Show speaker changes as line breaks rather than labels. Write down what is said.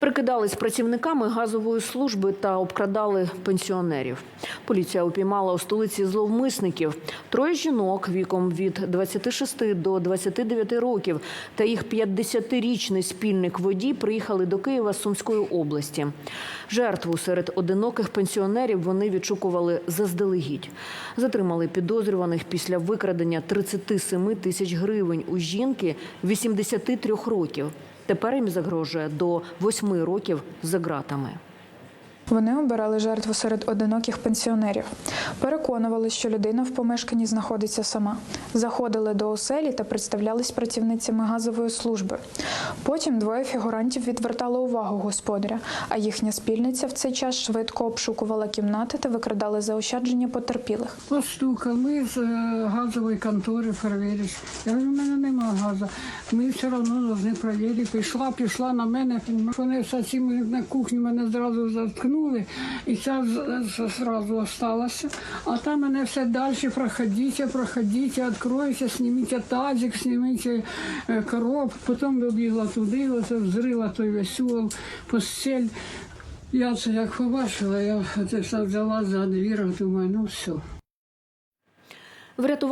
Прикидались працівниками газової служби та обкрадали пенсіонерів. Поліція упіймала у столиці зловмисників. Троє жінок віком від 26 до 29 років та їх 50-річний спільник водій приїхали до Києва з Сумської області. Жертву серед одиноких пенсіонерів вони відшукували заздалегідь. Затримали підозрюваних після викрадення 37 тисяч гривень у жінки 83 років. Тепер їм загрожує до восьми років за ґратами.
Вони обирали жертву серед одиноких пенсіонерів. Переконували, що людина в помешканні знаходиться сама. Заходили до оселі та представлялись працівницями газової служби. Потім двоє фігурантів відвертали увагу господаря, а їхня спільниця в цей час швидко обшукувала кімнати та викрадали заощадження потерпілих.
Постукав, ми з е, газової контори перевіриш. Я говорю, у мене немає газу. Ми все одно повинні перевірити. Пішла, пішла на мене. Вони всі на кухні мене зразу заткнули, і ця з- з- зразу осталася. А там мене все далі проходіть, проходіть, відкройся, зніміть тазик, зніміть е, коробку. Потім добігла туди, оце взрила той весь постель. Я це як побачила, я це все взяла за двір, думаю, ну все.
Врятувати